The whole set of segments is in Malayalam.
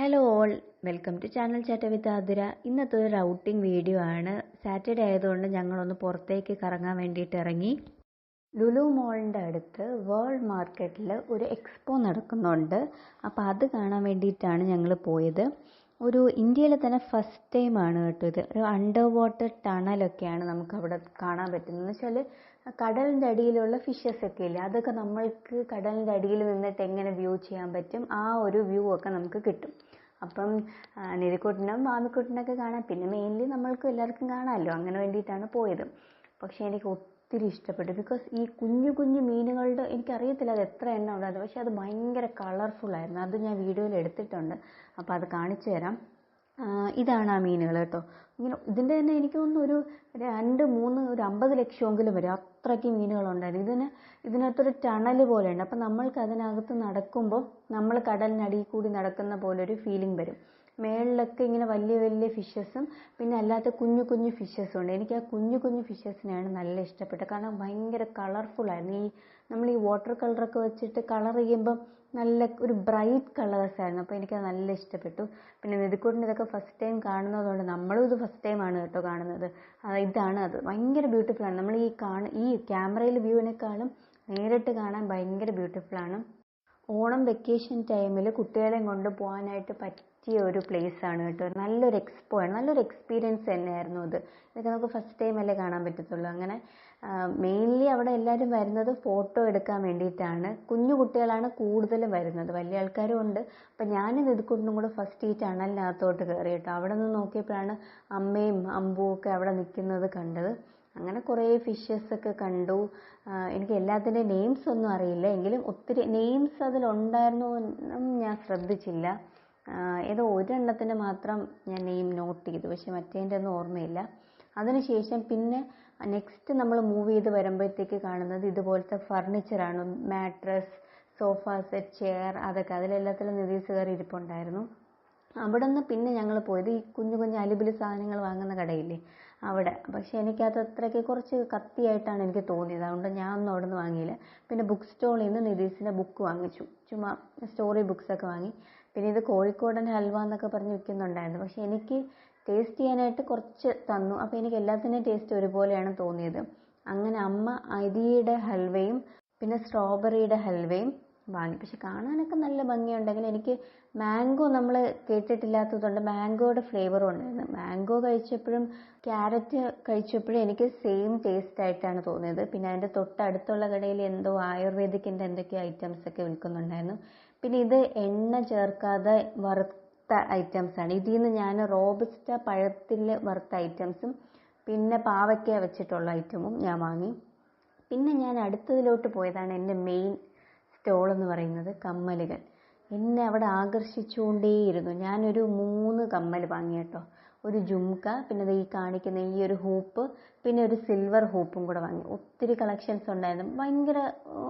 Hello all welcome to channel chat with Athira ഇന്നത്തെ ഒരു റൗട്ടിംഗ് വീഡിയോ ആണ്. സാറ്റർഡേ ആയതുകൊണ്ട് ഞങ്ങളൊന്ന് പുറത്തേക്ക് കറങ്ങാൻ വേണ്ടിയിട്ട് ഇറങ്ങി. ലുലു മോളിന്റെ അടുത്ത് വേൾഡ് മാർക്കറ്റിൽ ഒരു എക്സ്പോ നടക്കുന്നുണ്ട്. അപ്പോൾ അത് കാണാൻ വേണ്ടിയിട്ടാണ് ഞങ്ങൾ പോയത്. ഒരു ഇന്ത്യയിലെ തന്നെ ഫസ്റ്റ് ടൈമാണ് കേട്ടോ ഇത്. ഒരു അണ്ടർ വാട്ടർ ടണലൊക്കെയാണ് നമുക്ക് അവിടെ കാണാൻ പറ്റുന്നത്. എന്ന് വെച്ചാൽ കടലിന്റെ അടിയിലുള്ള ഫിഷസ് ഒക്കെ ഇല്ലേ? അതൊക്കെ നമ്മൾക്ക് കടലിന്റെ അടിയിൽ നിന്നിട്ട് എങ്ങനെ വ്യൂ ചെയ്യാൻ പറ്റും? ആ ഒരു വ്യൂ ഒക്കെ നമുക്ക് കിട്ടും. അപ്പം നിധിക്കുട്ടനും മാമിക്കുട്ടനൊക്കെ കാണാം. പിന്നെ മെയിൻലി നമ്മൾക്ക് എല്ലാവർക്കും കാണാമല്ലോ. അങ്ങനെ വേണ്ടിയിട്ടാണ് പോയത്. പക്ഷേ എനിക്ക് ഒത്തിരി ഇഷ്ടപ്പെട്ടു. ബിക്കോസ് ഈ കുഞ്ഞു കുഞ്ഞു മീനുകളുടെ എനിക്കറിയത്തില്ല അത് എത്ര എണ്ണം ഉണ്ടായിരുന്നു പക്ഷെ അത് ഭയങ്കര കളർഫുൾ ആയിരുന്നു. അത് ഞാൻ വീഡിയോയിൽ എടുത്തിട്ടുണ്ട്. അപ്പോൾ അത് കാണിച്ചു തരാം. ഇതാണ് ആ മീനുകൾ കേട്ടോ. ഇങ്ങനെ ഇതിന്റെ തന്നെ എനിക്ക് തോന്നുന്നു ഒരു രണ്ട് മൂന്ന് ഒരു അമ്പത് ലക്ഷമെങ്കിലും വരും. അത്രയ്ക്ക് മീനുകളുണ്ടായിരുന്നു. ഇതിന് ഇതിനകത്തൊരു ടണൽ പോലെയുണ്ട്. അപ്പം നമ്മൾക്ക് അതിനകത്ത് നടക്കുമ്പോൾ നമ്മൾ കടലിനടിയിൽ കൂടി നടക്കുന്ന പോലെ ഒരു ഫീലിംഗ് വരും. മേളിലൊക്കെ ഇങ്ങനെ വലിയ വലിയ ഫിഷസും പിന്നെ അല്ലാത്ത കുഞ്ഞു കുഞ്ഞു ഫിഷസും ഉണ്ട്. എനിക്ക് ആ കുഞ്ഞു കുഞ്ഞു ഫിഷസിനെയാണ് നല്ല ഇഷ്ടപ്പെട്ടത്. കാരണം ഭയങ്കര കളർഫുൾ ആയിരുന്നു. ഈ നമ്മൾ ഈ വാട്ടർ കളറൊക്കെ വെച്ചിട്ട് കളർ ചെയ്യുമ്പോൾ നല്ല ഒരു ബ്രൈറ്റ് കളേഴ്സ് ആയിരുന്നു. അപ്പോൾ എനിക്കത് നല്ല ഇഷ്ടപ്പെട്ടു. പിന്നെ നിധിക്കൂട്ടിന്റെ ഇതൊക്കെ ഫസ്റ്റ് ടൈം കാണുന്നതുകൊണ്ട് നമ്മളും ഇത് ഫസ്റ്റ് ടൈം ആണ് കേട്ടോ കാണുന്നത്. ഇതാണ് അത്. ഭയങ്കര ബ്യൂട്ടിഫുൾ ആണ്. നമ്മൾ ഈ കാണ ഈ ക്യാമറയിൽ വ്യൂവിനേക്കാളും നേരിട്ട് കാണാൻ ഭയങ്കര ബ്യൂട്ടിഫുൾ ആണ്. ഓണം വെക്കേഷൻ ടൈമിൽ കുട്ടികളെയും കൊണ്ട് പോകാനായിട്ട് പറ്റിയ ഒരു പ്ലേസ് ആണ് കേട്ടോ. നല്ലൊരു എക്സ്പോ ആണ്. നല്ലൊരു എക്സ്പീരിയൻസ് തന്നെയായിരുന്നു അത്. ഇതൊക്കെ നമുക്ക് ഫസ്റ്റ് ടൈം അല്ലേ കാണാൻ പറ്റത്തുള്ളൂ. അങ്ങനെ മെയിൻലി അവിടെ എല്ലാവരും വരുന്നത് ഫോട്ടോ എടുക്കാൻ വേണ്ടിയിട്ടാണ്. കുഞ്ഞു കുട്ടികളാണ് കൂടുതലും വരുന്നത്. വലിയ ആൾക്കാരും ഉണ്ട്. അപ്പം ഞാനും ഇതുകൊണ്ടും കൂടെ ഫസ്റ്റ് ഈ ടണലിനകത്തോട്ട് കയറി കേട്ടോ. അവിടെ നിന്ന് നോക്കിയപ്പോഴാണ് അമ്മയും അമ്പുവും ഒക്കെ അവിടെ നിൽക്കുന്നത് കണ്ടത്. അങ്ങനെ കുറേ ഫിഷസ് ഒക്കെ കണ്ടു. എനിക്ക് എല്ലാത്തിന്റെ നെയിംസ് ഒന്നും അറിയില്ല. എങ്കിലും ഒത്തിരി നെയിംസ് അതിലുണ്ടായിരുന്നു എന്നും ഞാൻ ശ്രദ്ധിച്ചില്ല. ഏതോ ഒരെണ്ണത്തിന് മാത്രം ഞാൻ നെയിം നോട്ട് ചെയ്തു. പക്ഷെ മറ്റേതിന്റെ ഒന്നും ഓർമ്മയില്ല. അതിനുശേഷം പിന്നെ നെക്സ്റ്റ് നമ്മൾ മൂവ് ചെയ്ത് വരുമ്പോഴത്തേക്ക് കാണുന്നത് ഇതുപോലത്തെ ഫർണിച്ചറാണ് മാട്രസ് സോഫ സെറ്റ് ചെയർ അതൊക്കെ. അതിലെല്ലാത്തിലും നിതീസ് കയറി ഇരിപ്പുണ്ടായിരുന്നു. അവിടെ നിന്ന് പിന്നെ ഞങ്ങൾ പോയത് ഈ കുഞ്ഞു കുഞ്ഞു അലിബിലി സാധനങ്ങൾ വാങ്ങുന്ന കടയില്ലേ? അവിടെ. പക്ഷെ എനിക്കത് അത്രയ്ക്ക് കുറച്ച് കത്തിയായിട്ടാണ് എനിക്ക് തോന്നിയത്. അതുകൊണ്ട് ഞാൻ ഒന്നും അവിടെ നിന്ന് വാങ്ങിയില്ല. പിന്നെ ബുക്ക് സ്റ്റോളിൽ നിന്ന് നിധീസിന്റെ ബുക്ക് വാങ്ങിച്ചു. ചുമ്മാ സ്റ്റോറി ബുക്സൊക്കെ വാങ്ങി. പിന്നെ ഇത് കോഴിക്കോടൻ ഹൽവ എന്നൊക്കെ പറഞ്ഞ് വിൽക്കുന്നുണ്ടായിരുന്നു. പക്ഷെ എനിക്ക് ടേസ്റ്റ് ചെയ്യാനായിട്ട് കുറച്ച് തന്നു. അപ്പോൾ എനിക്ക് എല്ലാത്തിന്റെയും ടേസ്റ്റ് ഒരുപോലെയാണ് തോന്നിയത്. അങ്ങനെ അമ്മ അരിയുടെ ഹൽവയും പിന്നെ സ്ട്രോബെറിയുടെ ഹൽവയും വാങ്ങി. പക്ഷെ കാണാനൊക്കെ നല്ല ഭംഗിയുണ്ടെങ്കിൽ എനിക്ക് മാംഗോ നമ്മൾ കേട്ടിട്ടില്ലാത്തതുകൊണ്ട് മാംഗോയുടെ ഫ്ലേവറും ഉണ്ടായിരുന്നു. മാംഗോ കഴിച്ചപ്പോഴും ക്യാരറ്റ് കഴിച്ചപ്പോഴും എനിക്ക് സെയിം ടേസ്റ്റ് ആയിട്ടാണ് തോന്നിയത്. പിന്നെ അതിന്റെ തൊട്ടടുത്തുള്ള കടയിൽ എന്തോ ആയുർവേദിക്കിന്റെ എന്തൊക്കെയോ ഐറ്റംസ് ഒക്കെ വിൽക്കുന്നുണ്ടായിരുന്നു. പിന്നെ ഇത് എണ്ണ ചേർക്കാതെ വറുത്ത ഐറ്റംസ് ആണ്. ഇതിൽ നിന്ന് ഞാൻ റോബസ്റ്റ പഴത്തിൽ വറുത്ത ഐറ്റംസും പിന്നെ പാവയ്ക്ക വെച്ചിട്ടുള്ള ഐറ്റമും ഞാൻ വാങ്ങി. പിന്നെ ഞാൻ അടുത്തതിലോട്ട് പോയതാണ് എന്റെ മെയിൻ സ്റ്റോൾ എന്ന് പറയുന്നത് കമ്മലുകൾ. എന്നെ അവിടെ ആകർഷിച്ചുകൊണ്ടേയിരുന്നു. ഞാനൊരു മൂന്ന് കമ്മൽ വാങ്ങി കേട്ടോ. ഒരു ജുംക പിന്നെ ഈ കാണിക്കുന്ന ഈ ഒരു ഹൂപ്പ് പിന്നെ ഒരു സിൽവർ ഹൂപ്പും കൂടെ വാങ്ങി. ഒത്തിരി കളക്ഷൻസ് ഉണ്ടായിരുന്നു. ഭയങ്കര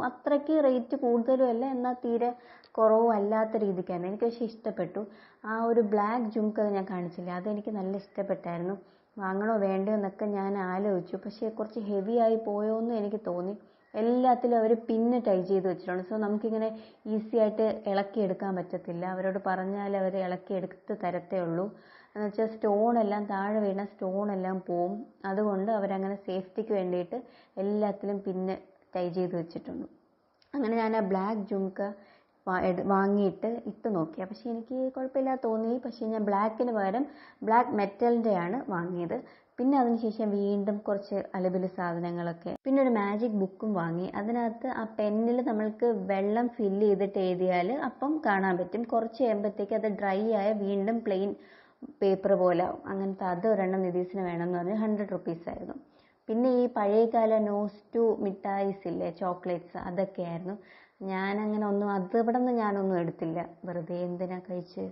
അത്രയ്ക്ക് റേറ്റ് കൂടുതലും അല്ല എന്നാൽ തീരെ കുറവും അല്ലാത്ത രീതിക്കായിരുന്നു. എനിക്ക് പക്ഷേ ഇഷ്ടപ്പെട്ടു. ആ ഒരു ബ്ലാക്ക് ജുംക്ക ഞാൻ കാണിച്ചില്ല അതെനിക്ക് നല്ല ഇഷ്ടപ്പെട്ടായിരുന്നു. വാങ്ങണോ വേണ്ടയോ എന്നൊക്കെ ഞാൻ ആലോചിച്ചു. പക്ഷേ കുറച്ച് ഹെവി ആയി പോയോ എന്ന് എനിക്ക് തോന്നി. എല്ലാത്തിലും അവർ പിന്നെ ടൈ ചെയ്ത് വെച്ചിട്ടുണ്ട്. സോ നമുക്കിങ്ങനെ ഈസി ആയിട്ട് ഇളക്കി എടുക്കാൻ പറ്റത്തില്ല. അവരോട് പറഞ്ഞാൽ അവർ ഇളക്കിയെടുത്ത് തരത്തേ ഉള്ളൂ. എന്ന് വെച്ചാൽ സ്റ്റോൺ എല്ലാം താഴെ വീണ സ്റ്റോൺ എല്ലാം പോവും. അതുകൊണ്ട് അവരങ്ങനെ സേഫ്റ്റിക്ക് വേണ്ടിയിട്ട് എല്ലാത്തിലും പിന്നെ ടൈ ചെയ്ത് വെച്ചിട്ടുണ്ട്. അങ്ങനെ ഞാൻ ആ ബ്ലാക്ക് ജുംക്ക വാങ്ങിയിട്ട് ഇട്ട് നോക്കി. പക്ഷേ എനിക്ക് കുഴപ്പമില്ല തോന്നി. പക്ഷേ ഞാൻ ബ്ലാക്കിന് പകരം ബ്ലാക്ക് മെറ്റലിന്റെയാണ് വാങ്ങിയത്. പിന്നെ അതിനുശേഷം വീണ്ടും കുറച്ച് അലബിൽ സാധനങ്ങളൊക്കെ. പിന്നെ ഒരു മാജിക് ബുക്കും വാങ്ങി. അതിനകത്ത് ആ പെന്നിൽ നമ്മൾക്ക് വെള്ളം ഫില്ല് ചെയ്തിട്ട് എഴുതിയാൽ അപ്പം കാണാൻ പറ്റും. കുറച്ച് കഴിയുമ്പോഴത്തേക്ക് അത് ഡ്രൈ ആയ വീണ്ടും പ്ലെയിൻ പേപ്പർ പോലെ ആവും. അങ്ങനത്തെ അത് ഒരെണ്ണം നിതീസിന് വേണമെന്ന് പറഞ്ഞ് ഹൺഡ്രഡ് റുപ്പീസ് ആയിരുന്നു. പിന്നെ ഈ പഴയകാല നോസ് ടു മിഠായിസ് ഇല്ലേ ചോക്ലേറ്റ്സ് അതൊക്കെയായിരുന്നു ഞാനങ്ങനെ ഒന്നും അത് ഇവിടെ നിന്ന് ഞാനൊന്നും എടുത്തില്ല. വെറുതെ എന്തിനാ കഴിച്ച്?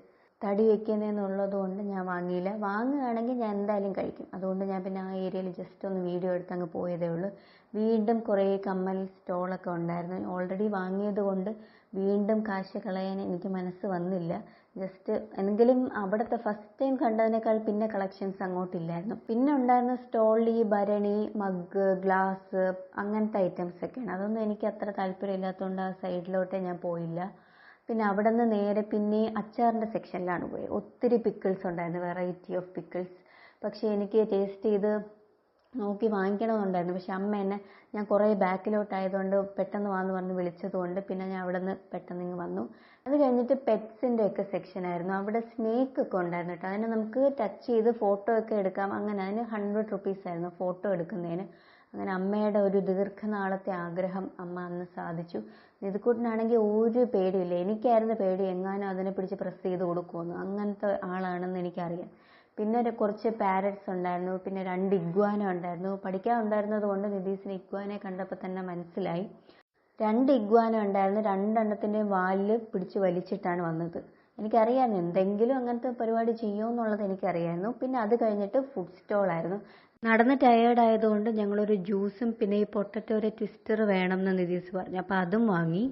തടി വെക്കുന്നതെന്നുള്ളത് കൊണ്ട് ഞാൻ വാങ്ങിയില്ല. വാങ്ങുകയാണെങ്കിൽ ഞാൻ എന്തായാലും കഴിക്കും. അതുകൊണ്ട് ഞാൻ പിന്നെ ആ ഏരിയയിൽ ജസ്റ്റ് ഒന്ന് വീഡിയോ എടുത്ത് അങ്ങ് പോയതേ ഉള്ളൂ. വീണ്ടും കുറേ കമ്മൽ സ്റ്റോളൊക്കെ ഉണ്ടായിരുന്നു. ഓൾറെഡി വാങ്ങിയത് കൊണ്ട് വീണ്ടും കാശ് കളയാൻ എനിക്ക് മനസ്സ് വന്നില്ല. ജസ്റ്റ് എങ്കിലും അവിടുത്തെ ഫസ്റ്റ് ടൈം കണ്ടതിനേക്കാൾ പിന്നെ കളക്ഷൻസ് അങ്ങോട്ടില്ലായിരുന്നു. പിന്നെ ഉണ്ടായിരുന്ന സ്റ്റോളിൽ ഈ ഭരണി മഗ് ഗ്ലാസ് അങ്ങനത്തെ ഐറ്റംസ് ഒക്കെയാണ്. അതൊന്നും എനിക്ക് അത്ര താല്പര്യമില്ലാത്തതുകൊണ്ട് ആ സൈഡിലോട്ടേ ഞാൻ പോയില്ല. പിന്നെ അവിടെ നിന്ന് നേരെ പിന്നെ അച്ചാറിന്റെ സെക്ഷനിലാണ് പോയത് ഒത്തിരി പിക്കിൾസ് ഉണ്ടായിരുന്നു വെറൈറ്റി ഓഫ് പിക്കിൾസ് പക്ഷേ എനിക്ക് ടേസ്റ്റ് ചെയ്ത് നോക്കി വാങ്ങിക്കണമെന്നുണ്ടായിരുന്നു. പക്ഷെ അമ്മ എന്നെ ഞാൻ കുറേ ബാക്കിലോട്ടായതുകൊണ്ട് പെട്ടെന്ന് വാന്ന് പറഞ്ഞ് വിളിച്ചതുകൊണ്ട് പിന്നെ ഞാൻ അവിടെ നിന്ന് പെട്ടെന്ന് ഇങ്ങ് വന്നു. അത് കഴിഞ്ഞിട്ട് പെറ്റ്സിന്റെ ഒക്കെ സെക്ഷനായിരുന്നു അവിടെ സ്നേക്ക് ഒക്കെ ഉണ്ടായിരുന്നു കേട്ടോ. അതിനെ നമുക്ക് ടച്ച് ചെയ്ത് ഫോട്ടോ ഒക്കെ എടുക്കാം. അങ്ങനെ അതിന് ഹൺഡ്രഡ് റുപ്പീസ് ആയിരുന്നു ഫോട്ടോ എടുക്കുന്നതിന്. അങ്ങനെ അമ്മയുടെ ഒരു ദീർഘനാളത്തെ ആഗ്രഹം അമ്മ അന്ന് സാധിച്ചു. നിധിക്കൂട്ടിനാണെങ്കിൽ ഒരു പേടിയില്ല. എനിക്കായിരുന്നു പേടി എങ്ങാനും അതിനെ പിടിച്ച് പ്രസ് ചെയ്ത് കൊടുക്കുമെന്ന് അങ്ങനത്തെ ആളാണെന്ന് എനിക്കറിയാം. പിന്നെ കുറച്ച് പാരറ്റ്സ് ഉണ്ടായിരുന്നു. പിന്നെ രണ്ട് ഇഗ്വാന ഉണ്ടായിരുന്നു. പഠിക്കാൻ ഉണ്ടായിരുന്നത് കൊണ്ട് നിതീസിന് ഇഗ്വാനെ കണ്ടപ്പോൾ തന്നെ മനസ്സിലായി. രണ്ട് ഇഗ്വാന ഉണ്ടായിരുന്നു. രണ്ടെണ്ണത്തിന്റെയും വാലിൽ പിടിച്ച് വലിച്ചിട്ടാണ് വന്നത്. എനിക്കറിയാമായിരുന്നു എന്തെങ്കിലും അങ്ങനത്തെ പരിപാടി ചെയ്യുമെന്നുള്ളത് എനിക്കറിയായിരുന്നു. പിന്നെ അത് കഴിഞ്ഞിട്ട് ഫുഡ് സ്റ്റോളായിരുന്നു നടന്ന് ടയേർഡ് ആയതുകൊണ്ട് ഞങ്ങളൊരു ജ്യൂസും പിന്നെ ഈ പൊട്ടറ്റോയുടെ ട്വിസ്റ്റർ വേണം എന്ന് നിതീസ് പറഞ്ഞു. അപ്പോൾ അതും വാങ്ങി.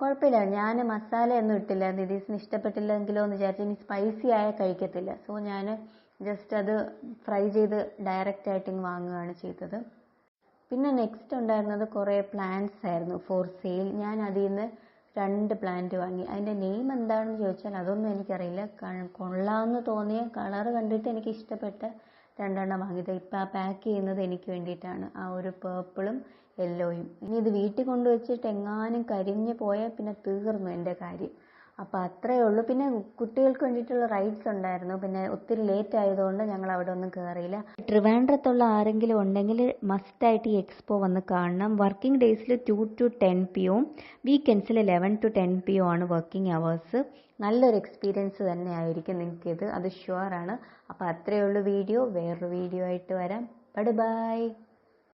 കുഴപ്പമില്ല. ഞാൻ മസാലയൊന്നും ഇട്ടില്ല. നിതീസിന് ഇഷ്ടപ്പെട്ടില്ലെങ്കിലോ എന്ന് വിചാരിച്ചു ഇനി സ്പൈസി ആയ കഴിക്കത്തില്ല. സോ ഞാൻ ജസ്റ്റ് അത് ഫ്രൈ ചെയ്ത് ഡയറക്റ്റ് ആയിട്ട് ഇങ്ങ് വാങ്ങുകയാണ് ചെയ്തത്. പിന്നെ നെക്സ്റ്റ് ഉണ്ടായിരുന്നത് കുറേ പ്ലാന്റ്സ് ആയിരുന്നു ഫോർ സെയിൽ ഞാൻ അതിൽ നിന്ന് രണ്ട് പ്ലാന്റ് വാങ്ങി. അതിന്റെ നെയിം എന്താണെന്ന് ചോദിച്ചാൽ അതൊന്നും എനിക്കറിയില്ല. കൊള്ളാമെന്ന് തോന്നിയ കളറ് കണ്ടിട്ട് എനിക്ക് ഇഷ്ടപ്പെട്ട രണ്ടെണ്ണം വാങ്ങിയത് ഇപ്പം ആ പാക്ക് ചെയ്യുന്നത് എനിക്ക് വേണ്ടിയിട്ടാണ്. ആ ഒരു പേർപ്പിളും യെല്ലോയും ഇനി ഇത് വീട്ടിൽ കൊണ്ടുവച്ചിട്ട് എങ്ങാനും കരിഞ്ഞു പോയാൽ പിന്നെ തീർന്നു എന്റെ കാര്യം. അപ്പോൾ അത്രയേ ഉള്ളൂ. പിന്നെ കുട്ടികൾക്ക് വേണ്ടിയിട്ടുള്ള റൈഡ്സ് ഉണ്ടായിരുന്നു. പിന്നെ ഒത്തിരി ലേറ്റ് ആയതുകൊണ്ട് ഞങ്ങൾ അവിടെ ഒന്നും കയറിയില്ല ട്രിവാൻഡ്രത്തുള്ള ആരെങ്കിലും ഉണ്ടെങ്കിൽ മസ്റ്റായിട്ട് ഈ എക്സ്പോ വന്ന് കാണണം. വർക്കിംഗ് ഡേയ്സിൽ two to ten P O വീക്കെൻഡ്സിൽ eleven to ten P O ആണ് വർക്കിംഗ് അവേഴ്സ് നല്ലൊരു എക്സ്പീരിയൻസ് തന്നെ ആയിരിക്കും നിങ്ങൾക്കിത്. അത് ഷുവറാണ് അപ്പോൾ അത്രയേ ഉള്ളൂ വീഡിയോ. വേറൊരു വീഡിയോ ആയിട്ട് വരാം. Bye bye